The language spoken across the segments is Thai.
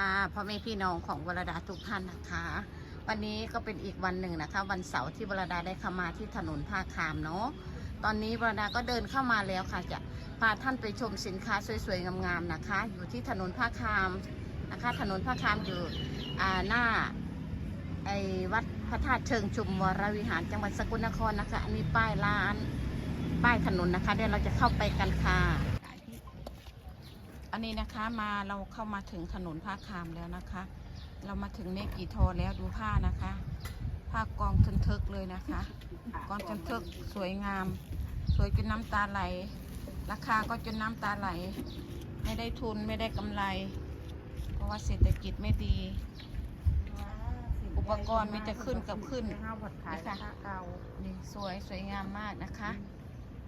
อ่าพ่อแม่พี่น้องของวรดาทุกท่านนะคะ วันนี้ก็เป็นอีกวันหนึ่งนะคะ วันเสาร์ที่วรดาได้เข้ามาที่ถนนท่าคามเนาะตอนนี้วรดาก็เดินเข้ามาแล้วค่ะจะพาท่านไปชมสินค้าสวยๆงามๆนะคะ อยู่ที่ถนนท่าคามนะคะ ถนนท่าคามอยู่หน้าไอ้วัดพระธาตุเชิงชุมวรวิหารจังหวัดสกลนครนะคะ อันนี้ป้ายร้าน ป้ายถนนนะคะ เดี๋ยวเราจะเข้าไปกันค่ะ อันนี้นะคะมาเราเข้ามาถึงถนนผ้าคามแล้วนะคะ เรามาถึงเมกีโทแล้วดูผ้านะคะ ผ้ากองทึนทึกเลยนะคะกองทึนทึกสวยงาม สวยจนน้ำตาไหล ราคาก็จนน้ำตาไหล ไม่ได้ทุนไม่ได้กำไร เพราะว่าเศรษฐกิจไม่ดี อุปกรณ์มีแต่ขึ้นกับขึ้นห้าบทขายนี่ค่ะค่าเก่านี่สวยสวยงามมากนะคะ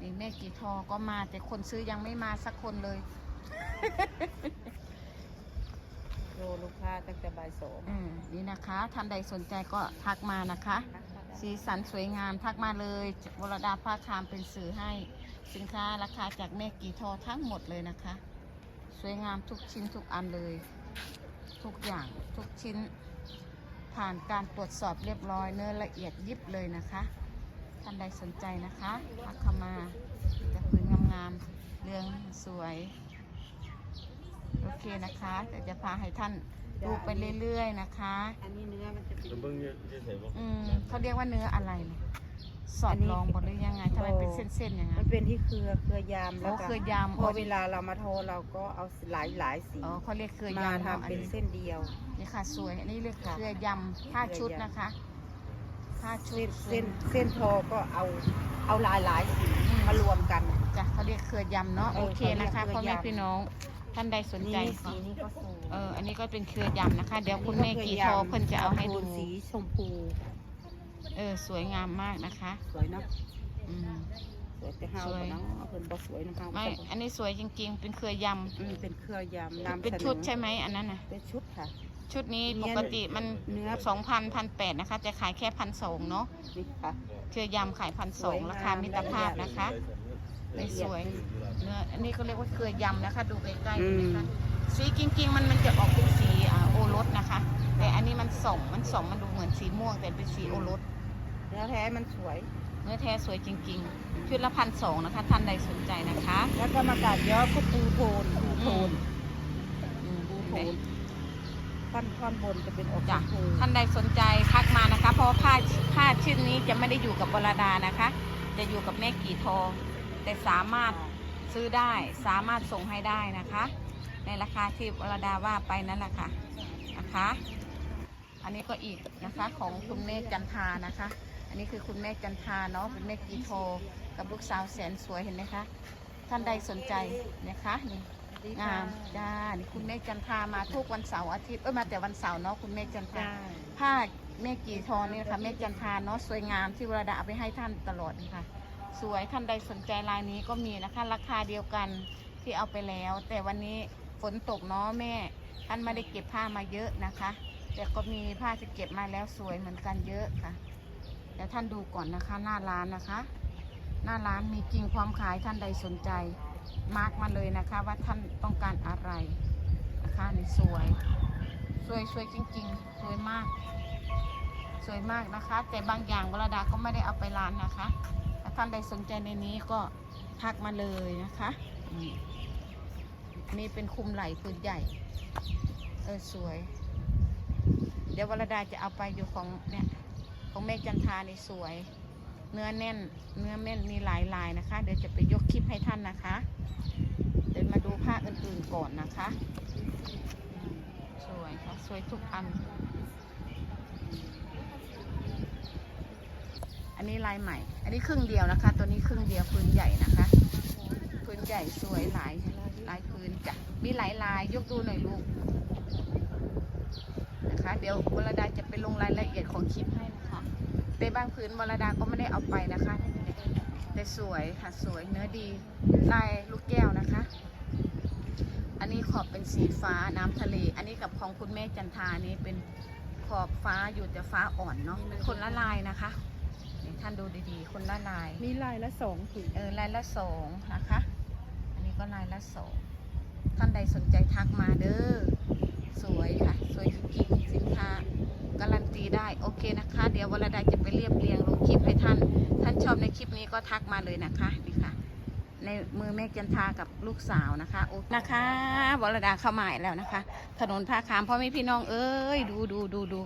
นี่แม่กีทอก็มาแต่คนซื้อยังไม่มาสักคนเลย โลลูกค้าตั้งแต่บ่ายสองอืมนี่นะคะ ท่านใดสนใจก็ทักมานะคะ สีสันสวยงามทักมาเลยวรดาผ้าคามเป็นสื่อให้ สินค้าราคาจากแม่กีทอทั้งหมดเลยนะคะ สวยงามทุกชิ้นทุกอันเลย ทุกอย่างทุกชิ้น ผ่านการตรวจสอบเรียบร้อยเนื้อละเอียดยิบเลยนะคะ ท่านใดสนใจนะคะทักเข้ามาจะพื้นงามๆเรื่องสวย โอเคนะคะเดี๋ยวจะพาให้ท่านดูไปเรื่อยๆนะคะ อันนี้เนื้อมันจะเป็นเบิ่งเยอะที่ใส่บ่อืมเขาเรียกว่าเนื้ออะไรเนี่ยสอดลองบดหรือยังไงทำไมเป็นเส้นๆอย่างมันั้นนเป็นที่เครือเครือยามอ๋แล้อวก็เครือยามพอเวลาเรามาโทรเราก็เอาหลายหลายๆสีอ๋อเขาเรียกเครือยมาำทำเป็นอัเส้นเดียวนี่ค่ะสวยอันนี้เรียกเครือยำผ้าชุดนะคะผ้าชุเส้ดนเส้นเส้นทอก็เอาเอาหลายหลายๆสีมารวมกันจ้ะเขาเรียกเครือยำเนาะเอโออเคนะคะเขาพ่อเรีแม่ยกเครือยำพี่น้อง ท่านใดสนใจนี่สีนี้ก็สวยเออ อันนี้ก็เป็นเครือยำนะคะ เดี๋ยวคุณแม่กีทอเพิ่นจะเอาให้ดูสีชมพู เออ สวยงามมากนะคะ สวยเนอะอืมสวยแต่ห้าวสวยเนาะเพิ่นบ่สวยนะคะไม่ อันนี้สวยจริงๆ เป็นเครือยอืมเป็นเครือยำำนำเป็นสอชุดใช่ไหมอันนั้นน่ะ เป็นชุดค่ะ ชุดนี้เนื้ปอกติมันเนื้อสองพันพันแปดนะคะ จะขายแค่พันสองเนาะนี่ค่ะเครือยำขายพันสสอวงยงามราคามิตรภาพนะคะ ละเอียดสวย เนื้ออันนี้ก็เรียกว่าเครือยำนะคะ ดูใกล้อืๆมนะคะสีจริง ๆ มันมันจะออกเป็นสีอ่าโอรสนะคะ แต่อันนี้มันส่องมันส่องมันดูเหมือนสีม่วงแต่เป็นสีโอรสเนื้อแท้มันสวย เนื้อแท้สวยจริง ๆ ชุดละพันสองนะคะ ท่านใดสนใจนะคะ แล้วก็มากาดย้อก็ปูโทนปูโทนอืมปูโทนท่อนท่อนบนจะเป็นออกจ้ะชมพูท่านใดสนใจทักมานะคะ เพราะว่าผ้าผ้าชิ้นนี้จะไม่ได้อยู่กับวรดานะคะ จะอยู่กับแม่กี่ทอง แต่สามารถซื้อได้สามารถส่งให้ได้นะคะ ในราคาที่วรดาว่าไปนั่นแหละค่ะนะคะ อันนี้ก็อีกนะคะของคุณแม่จันทานะคะ อันนี้คือคุณแม่จันทาเนาะเป็นแม่กีโทกับลูกสาวแสนสวยเห็นไหมคะท่านใดสนใจนะคะนี่งามจ้านี่คุณแม่จันทามาทุกวันเสาร์อาทิตย์เอ้ยมาแต่วันเสาร์เนาะคุณแม่จันทาจ้าผ้าแม่กีทองนี่นะคะแม่จันทาเนาะสวยงามที่วรดาเอาไปให้ท่านตลอดนะคะ สวยท่านใดสนใจลายนี้ก็มีนะคะ ราคาเดียวกันที่เอาไปแล้ว แต่วันนี้ฝนตกเนาะแม่ท่านไม่ได้เก็บผ้ามาเยอะนะคะ แต่ก็มีผ้าที่เก็บมาแล้วสวยเหมือนกันเยอะค่ะเดี๋ยวท่านดูก่อนนะคะ หน้าร้านนะคะ หน้าร้านมีจริงความขายท่านใดสนใจ มาร์กมาเลยนะคะ ว่าท่านต้องการอะไรนะคะนี่สวย สวยสวยจริง ๆ สวยมาก สวยมากนะคะ แต่บางอย่างวรดาก็ไม่ได้เอาไปร้านนะคะ ท่านใดสนใจในนี้ก็ทักมาเลยนะคะมนี่เป็นคุมไหล่ปืนใหญ่ เออสวย เดี๋ยววรดาจะเอาไปอยู่ของเนี่ยของแม่จันทานี่สวย เนื้อแน่น เนื้อแน่นมีหลายลายนะคะ เดี๋ยวจะไปยกคลิปให้ท่านนะคะ เดี๋ยวมาดูผ้าอื่นๆก่อนนะคะ สวยค่ะ สวยทุกอัน อันนี้ลายใหม่ อันนี้ครึ่งเดียวนะคะ ตัวนี้ครึ่งเดียวพื้นใหญ่นะคะ พื้นใหญ่สวยหลายลายพื้นจ้ะ มีหลายลายยกดูหน่อยลูกนะคะ เดี๋ยววรดาจะไปลงรายละเอียดของคลิปให้นะคะแต่บางพื้นวรดาก็ไม่ได้เอาไปนะคะ แต่สวยค่ะสวยเนื้อดีลายลูกแก้วนะคะ อันนี้ขอบเป็นสีฟ้าน้ำทะเล อันนี้กับของคุณแม่จันทานี่เป็นขอบฟ้าอยู่แต่ฟ้าอ่อนเนาะเป็นคนละลายนะคะ ท่านดูดีๆ คนละลาย มีลายละสองถุงเออลายละสองนะคะ อันนี้ก็ลายละสองท่านใดสนใจทักมาเด้อ สวยค่ะ สวยจริงๆสินค้าการันตีได้โอเคนะคะ เดี๋ยววรดาจะไปเรียบเรียงลงคลิปให้ท่าน ท่านชอบในคลิปนี้ก็ทักมาเลยนะคะนี่ค่ะ ในมือแม่จันทากับลูกสาวนะคะโอเคนะคะวรดาเข้ามาอีกแล้วนะคะ ถนนท่าขามพ่อแม่พี่น้องเอ้ยดูดูดูดู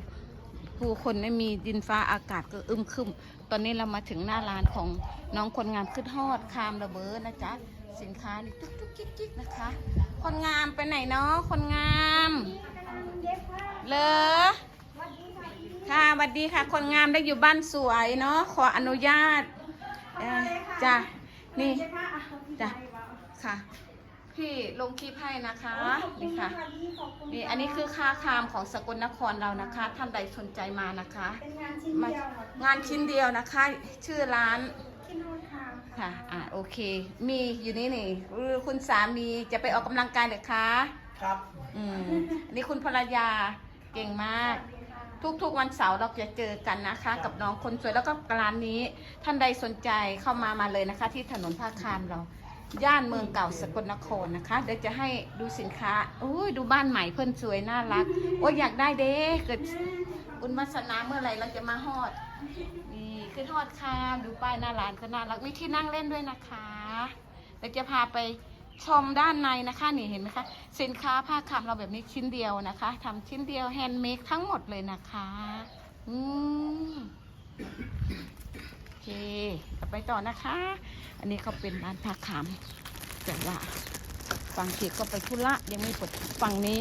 ผู้คนไม่มีดินฟ้าอากาศก็อึมครึม ตอนนี้เรามาถึงหน้าร้านของน้องคนงามขึ้นทอดคามระเบิดนะจ๊ะ สินค้านี่ตุ๊กตุ๊กกิ๊กกิ๊กนะคะ คนงามไปไหนเนาะคนงามเลอค่ะสวัสดีค่ะ คนงามได้อยู่บ้านสวยเนาะขออนุญาตเอ่อจ้ะนี่จ้ะค่ะ พี่ลงคลิปให้นะคะนี่ค่ะนี่อันนี้คือค่าคามของสกลนครเรานะคะ ท่านใดสนใจมานะคะเป็นงานชิ้นมาเดียวค่ะงานชิ้นเดียวนะคะ ชื่อร้านที่นู่นค่ะค่ะอ่าโอเค มีอยู่นี่นี่เออคุณสามีจะไปออกกำลังกายเหรือคะครับอืมอันนี่คุณภรรยาเก่งมากทุกๆวันเสาร์เราจะเจอกันนะคะ กับน้องคนสวยแล้วก็ร้านนี้ ท่านใดสนใจเข้ามามาเลยนะคะ ที่ถนนภาคามเรา ย่านเมืองเก่าสกลนครนะคะ เดี๋ยวจะให้ดูสินค้าอุ้ยดูบ้านใหม่เพื่อนสวยน่ารัก โอ้ยอยากได้เด้เกิดบุญวาสนาเมื่อไหร่เราจะมาฮอด นี่คือทอดคามดูป้ายหน้าร้านก็น่ารัก มีที่นั่งเล่นด้วยนะคะเดี๋ยวจะพาไปชมด้านในนะคะ นี่เห็นไหมคะ สินค้าผ้าคามเราแบบนี้ชิ้นเดียวนะคะทำชิ้นเดียวแฮนด์เมดทั้งหมดเลยนะคะ อืม คไปต่อนะคะ อันนี้เขาเป็นร้านผ้าคาม แต่ว่าฝั่งเกียก็ไปธุระยังไม่เปิดฝั่งนี้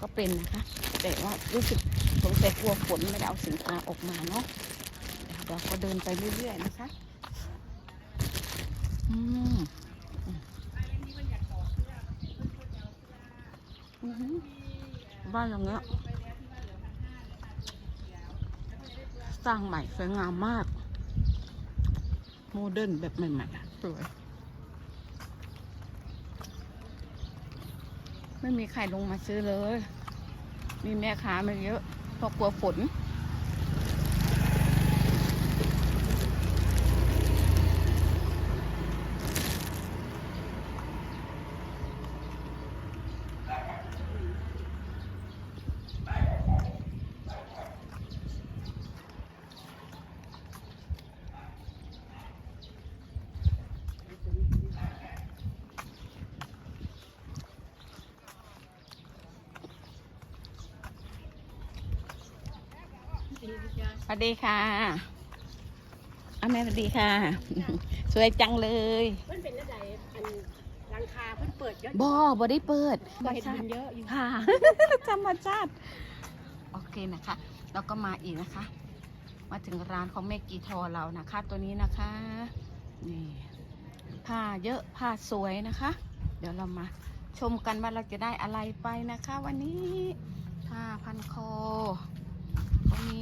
ก็เป็นนะคะ แต่ว่ารู้สึกสงสัยกลัวฝนไม่ได้เอาสินค้าออกมาเนาะเราก็เดินไปเรื่อยๆนะคะ อืมอืมอือหือบ้านหลังเนี้ยสร้างใหม่สวยงามมาก โมเดิร์นแบบใหม่ๆอะสวย ไม่มีใครลงมาซื้อเลย มีแม่ค้ามาเยอะเพราะกลัวฝน วัสดีค่ะอาแม่สวัสดีค่ะ สวยจังเลยมันเป็นอะไรอันหลังคาเพิ่นเปิดเยอะบอบอได้เปิดก็เห็นมันเยอะอยู่ค่ะธรรมชาติโอเคนะคะแล้วก็มาอีกนะคะ มาถึงร้านของเมกีทอเรานะคะ ตัวนี้นะคะนี่ผ้าเยอะผ้าสวยนะคะ เดี๋ยวเรามาชมกันว่าเราจะได้อะไรไปนะคะ วันนี้ผ้าพันคอก็มี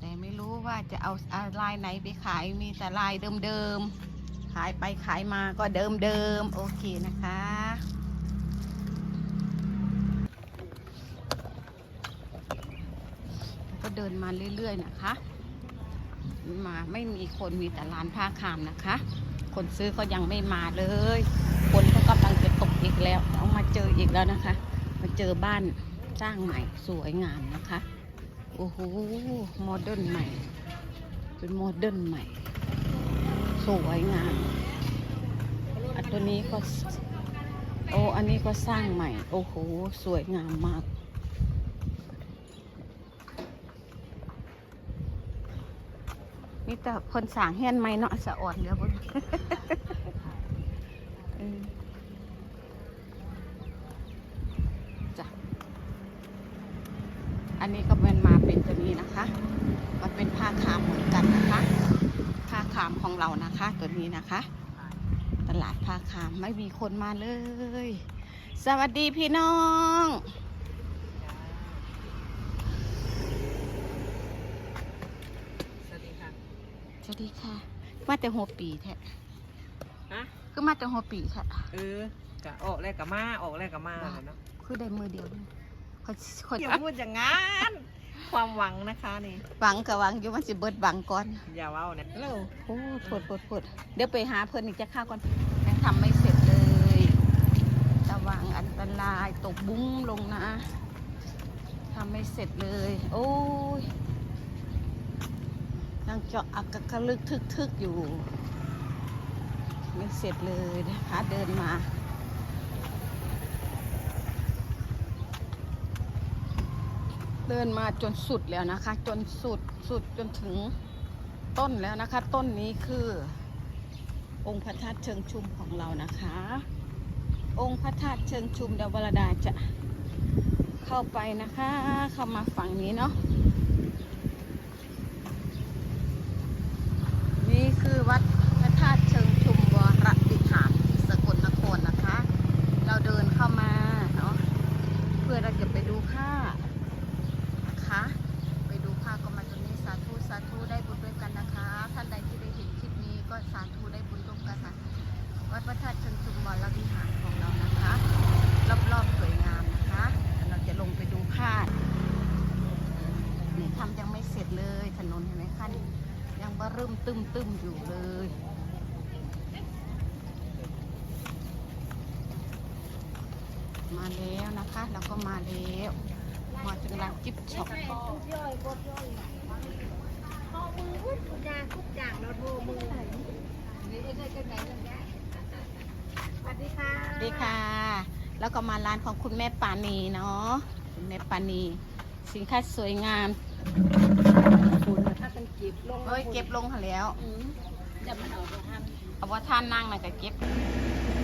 แต่ไม่รู้ว่าจะเอาอาลายไหนไปขายมีแต่ลายเดิมๆ ขายไปขายมาก็เดิมๆ โอเคนะคะ ก็เดินมาเรื่อยๆนะคะ มาไม่มีคนมีแต่ร้านผ้าคามนะคะ คนซื้อก็ยังไม่มาเลย คนก็กำลังจะตกอีกแล้วเอามาเจออีกแล้วนะคะ มาเจอบ้านสร้างใหม่สวยงามนะคะ โอ้โหโมเดิร์นใหม่ เป็นโมเดิร์นใหม่ สวยงามอันตัวนี้ก็โอ้อันนี้ก็สร้างใหม่ โอ้โห สวยงามมาก มีแต่คนสางเฮียนไหมเนาะสะอ่อนเหลือบ่เออจ้ะอันนี้ก็เป็นมา นตัวนี้นะคะมันเป็นผ้าขามเหมือนกันนะคะ ผ้าขามของเรานะคะ ตัวนี้นะคะ ตลาดผ้าขามไม่มีคนมาเลย สวัสดีพี่น้องสวัสดีค่ะสวัสดีค่ะ มาแต่หัวปีแท้ฮะคือมาแต่หัวปีแท้เออกะออกแรกกะมา ออกแรกกะมาเลยเนาะ คือได้มือเดียวนี่เขาคนอย่าพูดอย่างงั้น ความหวังนะคะนี่ หวังกับหวังอยู่มันสิเบิดหวังก่อน อย่าเว้าเนี่ยฮัลโหลโอ้ปวดปวดปวดเดี๋ยวไปหาเพื่อนอีกจะข้าวก่อนยังทำไม่เสร็จเลยระวังอันตรายตกบุ้งลงนะเำไม่เสร็จเลย โอ้ยยังเจาะอักกะกะลึกทึกทึกๆอยู่ ไม่เสร็จเลยนะคะเดินมา เดินมาจนสุดแล้วนะคะ จนสุดสุดจนถึงต้นแล้วนะคะ ต้นนี้คือ องค์พระธาตุเชิงชุมของเรานะคะ องค์พระธาตุเชิงชุมเดวรดาจะเข้าไปนะคะ เข้ามาฝั่งนี้เนาะนี่คือวัดพระธาตุเชิงชุมวรวิหารที่สกลนครนะคะ เราเดินเข้ามาเนาะเพื่อเราจะไปดูผ้านะคะ ไปดูผ้าก็มาตรงนี้สาธุสาธุได้บุญด้วยกันนะคะ ท่านใดที่ได้เห็นคลิปนี้ก็สาธุได้บุญร่วมกันค่ะ วัดพระธาตุชิงชุมรวิหารของเรานะคะ รอบๆสวยงามนะคะเดี๋ยวเราจะลงไปดูผ้านี่ทำยังไม่เสร็จเลยถนนเห็นไหมคะยังบเริ่มตึมตึมอยู่เลยมาแล้วนะคะ เราก็มาแล้วมาถึงร้านจิ๊บช็อป ทุกย่อยกดย่อยพอมือทุกอย่างทุกอย่างเราโทรมือนี่ได้กันไหนกันแกสวัสดีค่ะ สวัสดีค่ะ แล้วก็มาร้านของคุณแม่ปานีเนาะคุณแม่ปานี สินค้าสวยงามคุณถ้ากันจีบลงเอ้ยเก็บลงค่ะแล้วอืมจะมันออกมาทเอาว่าท่านนั่งนะก็เก็บ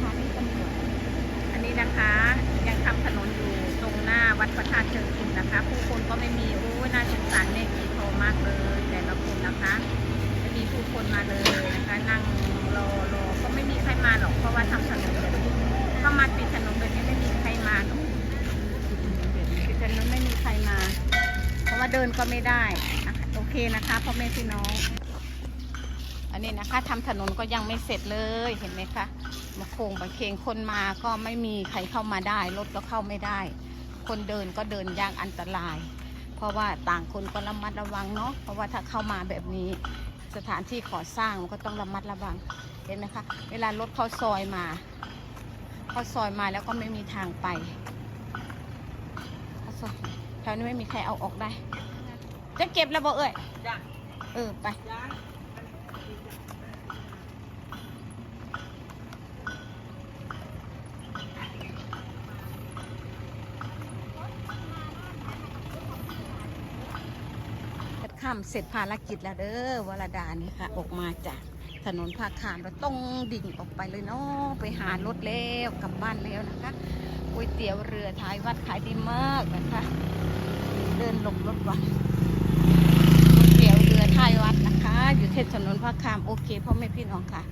ท่านนี้ตำรวจอันนี้นะคะยังทำถนนอยู่ตรงหน้าวัดพระธาตุเชิงชุมนะคะ ผู้คนก็ไม่มีโอ้ยน่าสงสารแม่กีโทมากเลย แต่ละคนนะคะไม่มีผู้คนมาเลยนะคะ นั่งรอรอก็ไม่มีใครมาหรอกเพราะว่าทำถนนแบบนี้ถ้ามาปิดถนนแบบนี้ไม่มีใครมาหรอกปิดถนนไม่มีใครมา เดินก็ไม่ได้โอเคนะคะพ่อแม่พี่น้อง อันนี้นะคะทำถนนก็ยังไม่เสร็จเลยเห็นไหมคะมาโค้งมาเคงคนมาก็ไม่มีใครเข้ามาได้ รถก็เข้าไม่ได้ คนเดินก็เดินยากอันตราย เพราะว่าต่างคนก็ระมัดระวังเนาะเพราะว่าถ้าเข้ามาแบบนี้ สถานที่ก่อสร้างมันก็ต้องระมัดระวังเห็นไหมคะเวลารถเข้าซอยมาเข้าซอยมาแล้วก็ไม่มีทางไปเข้าซอย แถวนี้ไม่มีใครเอาออกได้ จะเก็บแล้วบ่เอ่ยำจ้ะเออไปจ้ะข้ามเสร็จภารกิจแล้วเด้อวรดานี่ค่ะ ออกมาจากถนนภาคามแล้วต้องดิ่งออกไปเลยเนาะไปหารถแล้วกลับบ้านแล้วนะคะ ก๋วยเตี๋ยวเรือท้ายวัดขายดีมากนะคะ เดินหลบรถก่อนก๋วยเตี๋ยวเรือท้ายวัดนะคะ อยู่เที่ถนนภาคามโอเคพ่อแม่พี่น้องค่ะ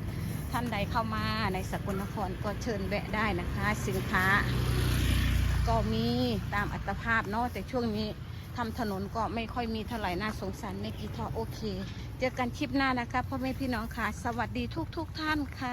ท่านใดเข้ามาในสกลนครก็เชิญแวะได้นะคะ สินค้า ก็มีตามอัตภาพเนาะแต่ช่วงนี้ทำถนนก็ไม่ค่อยมีเท่าไหร่น่าสงสารไม่กี่ทอโอเค เจอกันคลิปหน้านะคะพ่อแม่พี่น้องค่ะ สวัสดีทุกๆทท่านค่ะ